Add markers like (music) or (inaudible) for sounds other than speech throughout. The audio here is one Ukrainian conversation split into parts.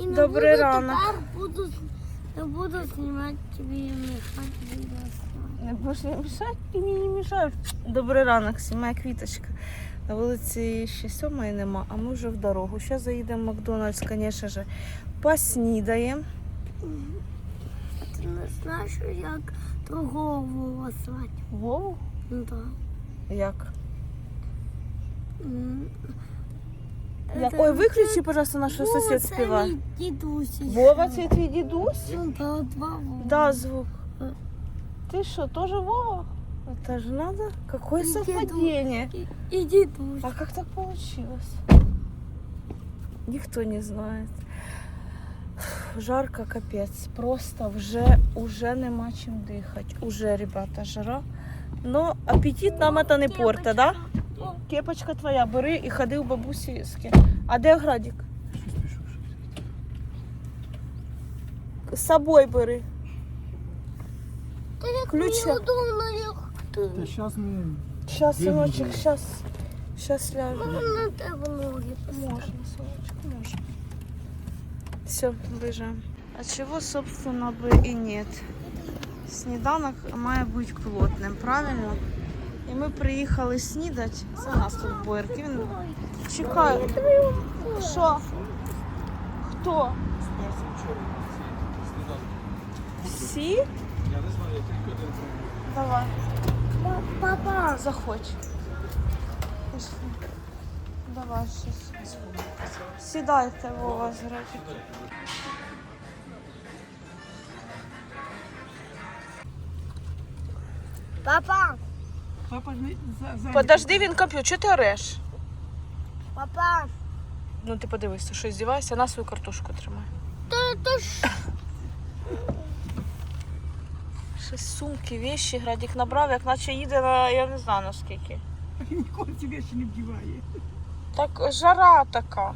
И не Добрий буду ранок. тепер Буду, не буду снимать тебе и мешать видео снимать. Не будеш не мішати, мені не мішають. Добрий ранок, сім'я квіточка. На вулиці ще сьомої нема, а ми вже в дорогу. Зараз заїдемо в Макдональдс, звісно ж, поснідаємо. Ти не знаєш, як другого Вова звати? Вову? Ну так. Як? М, Як? це- Ой, виключи, пожалуйста, наш Вова, сусід це співає. мій дідусь. Вова, це твій дідусь? Ну да, два Вова. Да, звук. Э. Ты что, тоже Вова? Это же надо. Какое Дедусь. совпадение. И, и дедусь. А как так получилось? Никто не знает. Жарко, капець. Просто вже, уже нема чим дихати. Уже, ребята, жара. Но апетит нам это не порта, да? О, Кепочка твоя, бери і ходи у бабусі з ким. А де Градік? З собою бери. Та як Ключа. неудобно, як ти. Та зараз ми Сейчас, Бедный. сыночек, сейчас. Сейчас ляжем. Можна на тебе ноги поставити? Можно, солнышко, можно. Все, бежим. А чего, собственно, бы и нет. Сніданок має бути плотним, правильно? І ми приїхали снідати. Це нас тут бойерки. Він чекає. Що? Хто? Всі? Я не знаю, я тільки один Давай. Папа, Заходь. Давай щось. Сідайте, Вова, з папа, Папа за, за Подожди, він комп'ютер. Чого ти ореш? папа. Ну ти подивися, що здівайся, на свою картошку тримай. Та то ж Щось сумки, вещи, Градік набрав, як наче їде на я не знаю наскільки. Ніколи ці речі не вдіває. Так жара така.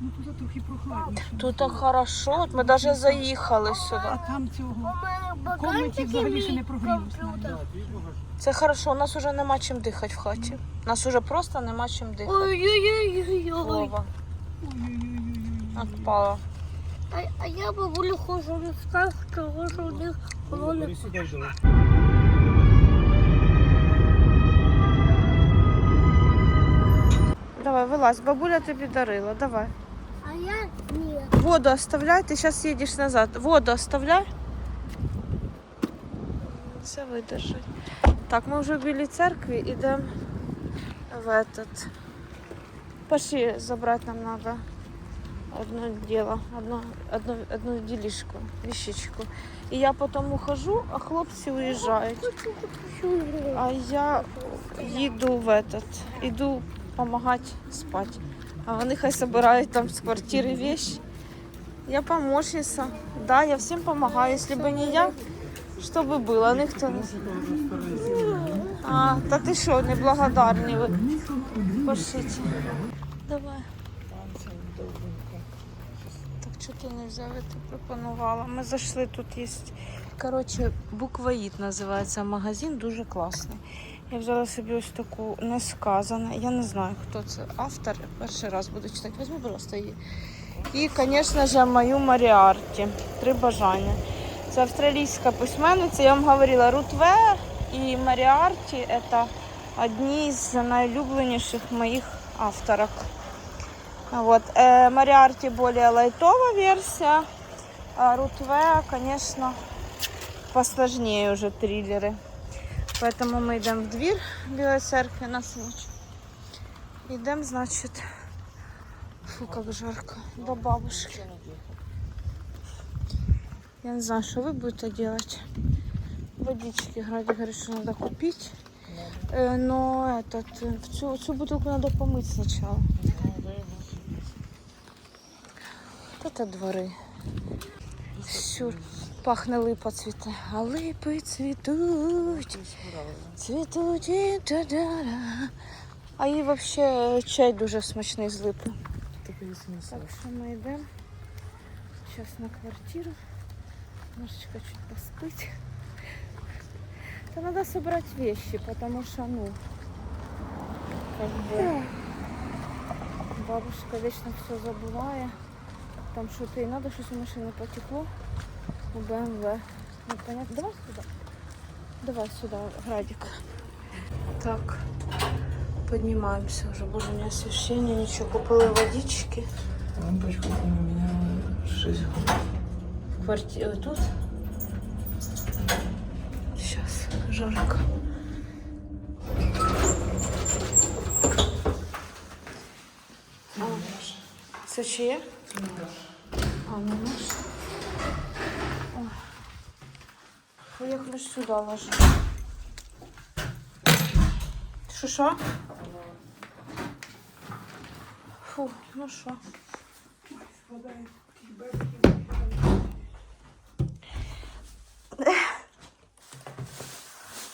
Ну тут трохи прохладніше. Тут так хорошо, от ми навіть заїхали сюди. А там цього. комнаті взагалі ще не мій. Це хорошо, у нас вже нема чим дихати в хаті. У нас вже просто нема чим дихати. Ой-ой-ой-ой. Отпала. А, а я бабулю хожу в лісках, того що у них колони. Давай, вилазь, бабуля тобі дарила, давай А я ні. Воду оставляй, ты сейчас едешь назад. Воду оставляй. Все выдержать. Так, мы уже в Білій церкві, идем в этот. Пошли, забрать нам надо одно дело, одно, одно, одну делишку, вещичку. И я потом ухожу, а хлопці уезжают. А я їду в этот, іду помогать спать. А вони хай собирають там з квартири вещи. Я помощница. Да, я всем помогаю. Если бы не я, что бы было? Никто не... А, та ти що, неблагодарні ви. Пошлите. Давай. Так, що ти не взяв, я ти пропонувала. Ми зайшли, тут є, коротше, буквоїд називається магазин, дуже класний. Я взяла собі ось таку несказане. Я не знаю, хто це автор. Перший раз буду читати. Будь ласка, її. І, звісно ж, мою Маріарті. Три бажання. Це австралійська письменниця. Я вам говорила, Рут Вер і Маріарті це одні з найулюбленіших моїх авторок. Вот. Э, Мариарти более лайтовая версия, а Рутве, конечно, посложнее уже триллеры. Поэтому мы идем в дверь Белой церкви на ночь. Идем, значит, фу, как жарко, до бабушки. Я не знаю, что вы будете делать. Водички, Гради говорит, что надо купить. Э, но этот, э, всю, всю бутылку надо помыть сначала. Это двори. Все, пахне липа цвіте. А липи цвітуть. Цвітуть. і та-да-да. А і взагалі чай дуже смачний з липи. Так що ми йдемо. Зараз на квартиру. Машечка чуть поспить. Да надо собрать вещи, потому что, ну, как бы, бабушка вечно все забывает. там що-то і треба, щось у машини потекло. У БМВ. Непонятно. Давай сюди. Давай сюди, Градик. Так. Поднимаемся уже. Боже, у меня освещение, ничего. Купили водички. Лампочку поменяла 6 год. В квартире тут. Сейчас жарко. А, Це чиє? А, не наш. Я ключ сюди ложу. Що, що? Фу, ну що?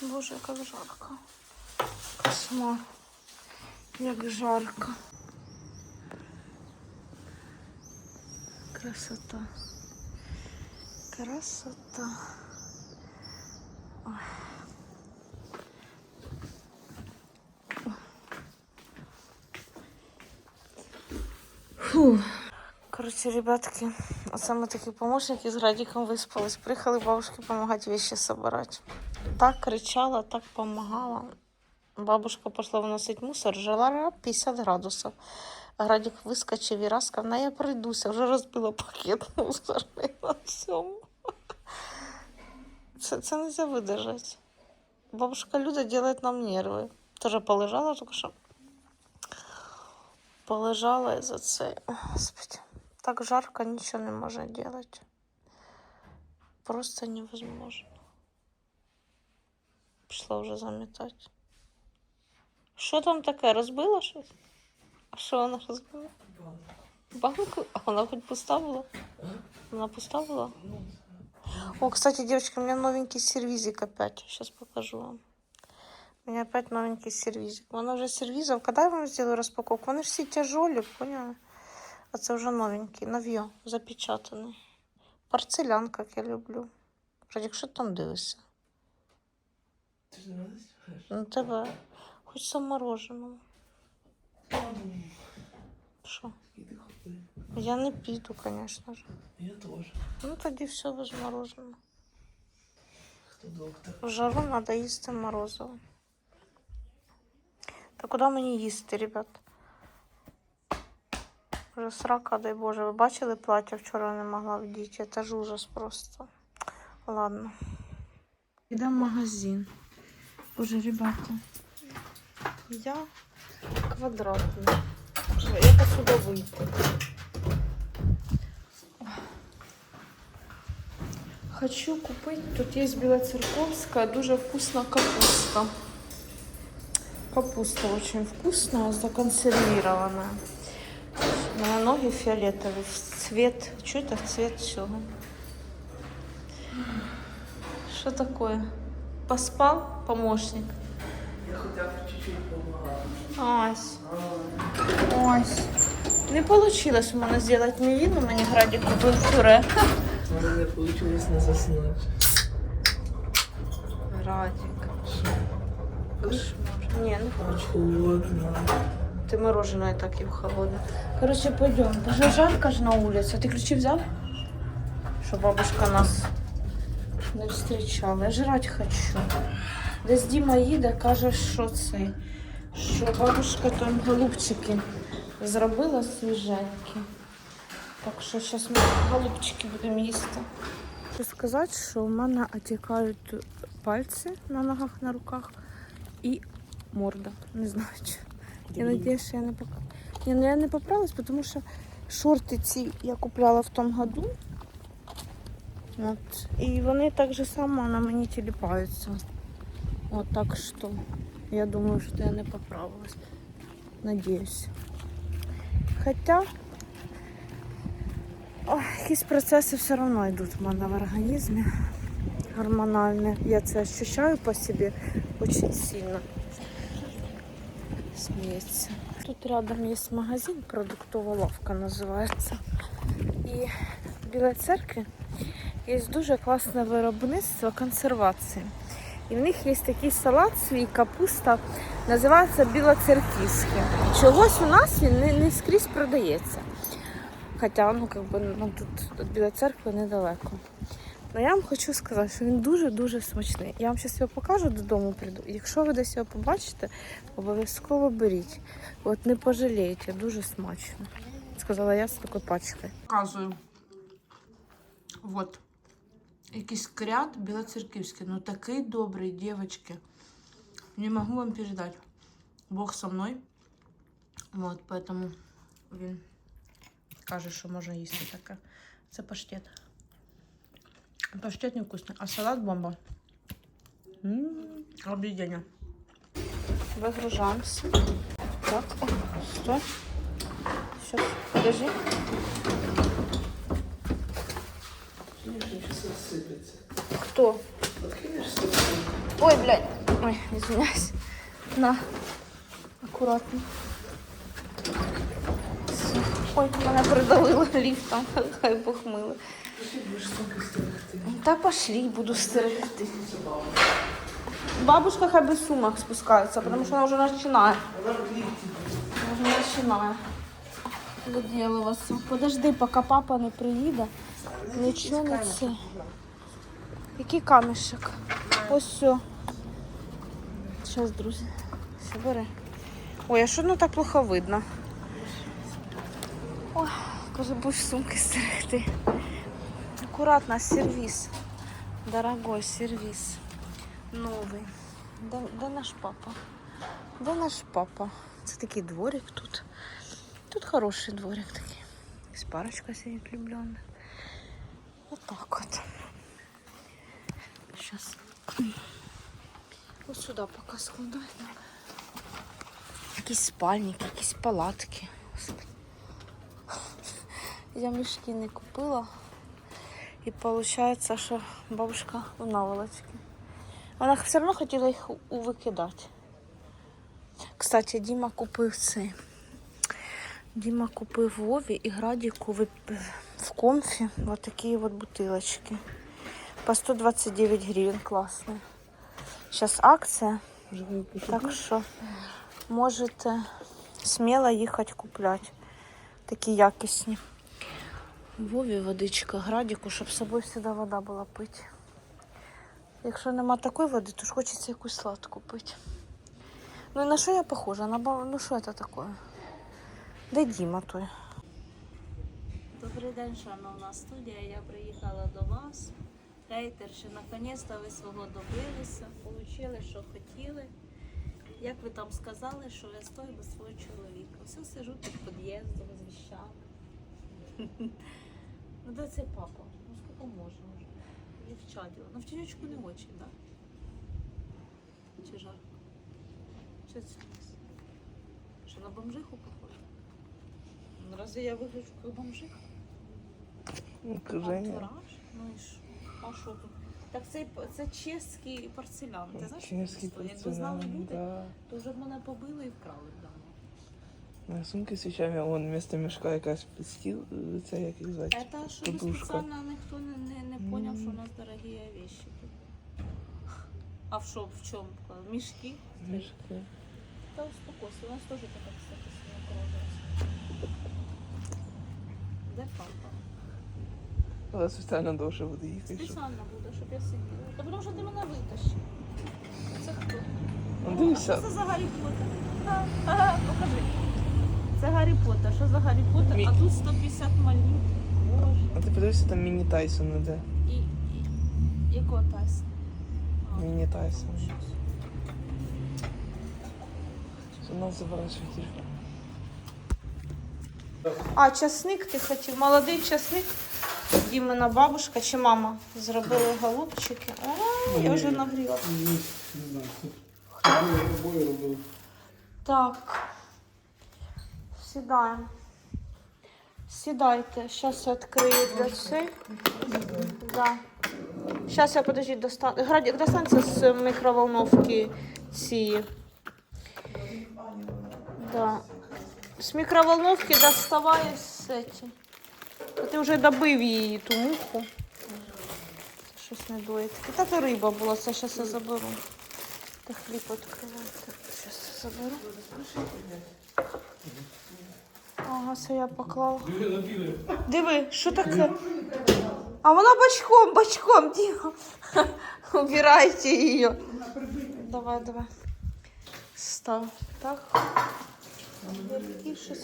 Боже, як жарко. Кошмар. Як жарко. Красота. Красота. Фу. Короче, ребятки, оце ми такі помощники з Градиком виспались. Приїхали бабушке допомагати вещи собирать. Так кричала, так помогала. Бабушка пошла виносить мусор, жара 50 градусів. Градик вискочив і раз сказав, на я прийдуся, вже розбила пакет мусорний на всьому. Це, це не можна видержати. Бабушка Люда делает нам нерви. Тоже полежала, тільки що. Полежала і за це. О, Господи. Так жарко, нічого не можна делать. Просто невозможно. Пішла вже замітати. Що там таке? Розбила щось? А що вона розбила? Банку? А вона хоч пуста була? Вона пуста була? О, кстати, девочки, у меня новенький сервизик опять. Сейчас покажу вам. У меня опять новенький сервизик. Вона вже сервізов. Когда я вам сделаю распаковку? Вони ж всі тяжолі, поняли? А це вже новенький, нов'є, запечатаний. Порцелян, як я люблю. Радік, що там дивишся? Ти ж не розумієш? Ну тебе. Хочеться мороженого. Що? Я не піду, звісно ж. Я теж. Ну тоді все без мороженого. Хто доктор? В жару треба їсти морозиво. Та куди мені їсти, ребят? Вже срака, дай Боже. Ви бачили плаття вчора не могла вдіти. Це ж ужас просто. Ладно. Йдемо в магазин. Боже, ребята. Я квадратна. Як отсюда вийти? Хочу купить. Тут есть Белоцерковская, дуже вкусная капуста. Капуста очень вкусная, законсервированная. На ноги фиолетовый, в цвет. Что это в цвет всего? Что такое? Поспал помощник? Я хоча б чуть-чуть допомагав. Ась. Ась. Не получилось у мене зробити мівіну, мені граді купив пюре. У мене не вийшло не заснути. Градик. Кошмар. Не, не хочу. Холодно. Ты мороженое так и в холодно. Короче, пойдем. Даже жарко же на улице. Ты ключи взял? Что бабушка нас не встречала. Я жрать хочу. Десь Діма їде, каже, що це. Що бабушка там голубчики зробила свіженькі. Так що зараз ми голубчики будемо їсти. Хочу сказати, що у мене отікають пальці на ногах, на руках і морда. Не знаю. чи. Я надіюсь, що я не поп... Ні, ну я не поправилась, тому що шорти ці я купляла в тому году. От. І вони так же само на мені тіліпаються. От так що я думаю, що я не поправилась. Надіюсь. Хоча ой, якісь процеси все одно йдуть в мене в організмі. Гормональні. Я це ощущаю по собі дуже сильно. Смеется. Тут рядом есть магазин, продуктова лавка називається. І в Білій є дуже класне виробництво консервації. І в них є такий салат, свій капуста, називається білоцерківський. Чогось у нас він не, не скрізь продається. Хоча, ну, как би, нам тут від церкви недалеко. Ну я вам хочу сказати, що він дуже-дуже смачний. Я вам зараз його покажу додому прийду. Якщо ви десь його побачите, обов'язково беріть. От не пожалієте, дуже смачно. Сказала я з такою пачкою. Показую. Вот. Якийсь кряд білоцерківський. Ну такий добрий, дівчатки. Не можу вам передати. Бог со мною. Вот, поэтому він каже, що можна їсти таке. Це паштет. Паштет невкусний, а салат бомба. Ммм, объедение. Выгружаемся. Так, о, стой. Сейчас, подожди. Кто? Ой, блядь. Ой, извиняюсь. На. Аккуратно. Ой, мене придавило ліфтом. Хай будешь. Та пошли, буду стерегти. Бабушка хай без сумок спускается, потому что она уже начинает. Она в лифте. Уже начинає. Виділилася. Подожди, поки папа не приїде. Нічого не це. Який камішек? Ось все. Зараз, друзі. Все бери. Ой, а що ну так плохо видно? Ой, каже, будеш сумки стерегти. Аккуратно, сервіс. Дорогой сервіс. Новий. Де, де наш папа? Де наш папа? Це такий дворик тут. Тут хороший дворик такий. З парочка сидить влюблена. Вот так вот. Сейчас. Вот сюда пока складай. давай. Якісь спальники, якісь палатки. Господи. Я мішки не купила. І виходить, що бабушка у наволочці. Вона все одно хотіла їх викидати. Кстати, Діма купив цей. Діма купив Вові і Градіку в, в комфі вот такі от бутилочки. По 129 гривень класно. Зараз акція, так що можете сміло їхати купляти. Такі якісні. Вові водичка, градіку, щоб з собою завжди вода була пити. Якщо нема такої води, то ж хочеться якусь сладку пити. Ну і на що я похожа? На бабу, ну що це таке? Де Діма той? Добрий день, шановна студія. Я приїхала до вас. Хейтерші, наконець-то ви свого добилися, отримали, що хотіли. Як ви там сказали, що я стою без свого чоловіка. Все сижу під під'їздом з віщами. Ну де цей папа? Ну скільки можна вже? Я вчаділа. Ну в тінючку не очі, так? Чи жарко? Чи це нас? Що на бомжиху похоже? Ну, разве я выгляжу как бомжиха? Ну, Антураж? Ну і що? А що тут? Так це, це чеський порцелян. Ти знаєш? що це? Якби знали люди, да. то вже б мене побили і вкрали б давно. На сумки з вещами, вон вместо мішка якась підстіл, це як їх звати? Это щоб Подушка. спеціально ніхто не, не, не поняв, що у нас дорогі вещи тут. А в що, в чому? В мішки? Мішки. Та успокойся, у нас теж така, кстати, своя Де папа? Але спеціально довше буде їхати. щоб- Спеціально буде, щоб я сиділа. Та тому що ти мене витащив. Це хто? Ну, дивися. Що це? Ага, ага, покажи. Це Гаррі Поттер. Що за Гаррі Поттер? Мі- А тут 150 малюнків. Боже. А ти подивися, там міні Тайсон іде. І, і... Якого Тайсона? А, Міні Тайсон. щось. Нас забрали. А, часник ти хотів. Молодий часник. Дімина бабушка чи мама зробили голубчики. О, я вже нагріла. Не знаю, хто обоє робив. Так. Сідаємо. Сідайте. Зараз я відкрию для цей. Да. Зараз я подожди достану. Градік, достанься з мікроволновки цієї. Да. З мікроволновки доставай з. А ти вже добив її ту муху. Це щось не дує. Та то риба була, це зараз я заберу. Та хліб відкривайте. Зараз я заберу. Ага, це я поклала. Диви що таке? А вона бочком, бочком, Діма. Убирайте її. Давай, давай. Став. Так.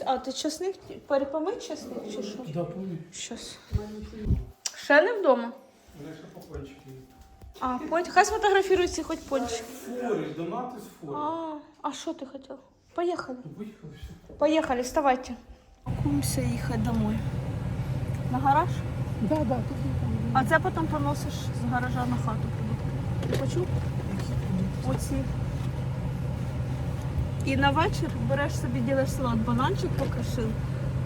А, ти чесник? Перепомить чесник чи що? Да, помню. Щас. Ще не вдома? Мене ще по кончики. А, понч... Хай сфотографірується хоч пончик. Форі, донати з форі. А, а що ти хотів? Поїхали. Виїхали все. Поехали, вставайте. Пакуємося їхати домой. На гараж? Да, да, тут А це потім поносиш з гаража на хату продукти. Ти почув? Оці. І на вечір береш собі ділиш салат, бананчик покришив,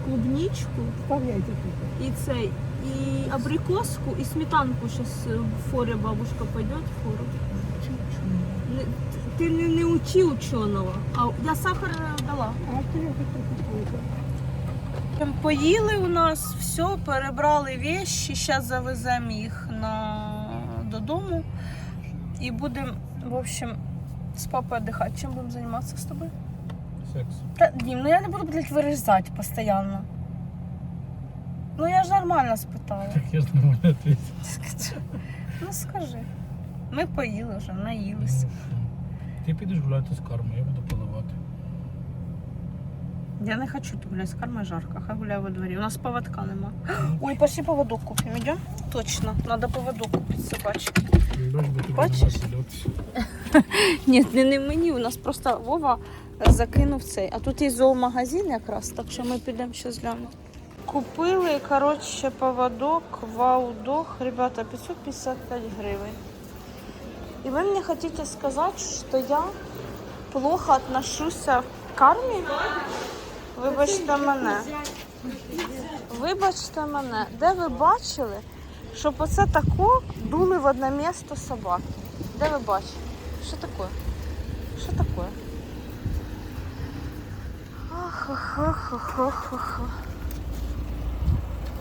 клубничку вставляйте тут. і цей, і абрикоску, і сметанку. Зараз в форі бабушка пойде в фору. Не- Ти не, не учи ученого, а я сахар дала. А то я трохи Там Поїли у нас, все, перебрали вещи, зараз завеземо їх на... додому і будемо, в общем, з папою віддихати. Чим будемо займатися з тобою? Секс. Та, Дім, ну я не буду, блядь, вирізати постійно. Ну я ж нормально спитала. Так я ж нормально ответил. Ну скажи. Ми поїли вже, наїлися. Ти підеш гуляти з кармою, я буду. Я не хочу тут гуляти з кармою жарко, хай гуляю во дворі. У нас поводка нема. (gasps) Ой, пошли поводок купимо, йдем? Точно, треба поводок купити тобі Бачиш? Ні, не, не мені. У нас просто Вова закинув цей. А тут є зоомагазин якраз, так що ми підемо ще глянемо. Купили, коротше, поводок, вау-дог, ребята, 555 гривень. І ви мені хочете сказати, що я плохо отношуся к кармі? Вибачте мене. Вибачте мене, де ви бачили, щоб оце тако дули в одне місто собаки? Де ви бачили? Що таке? Що таке? Ах,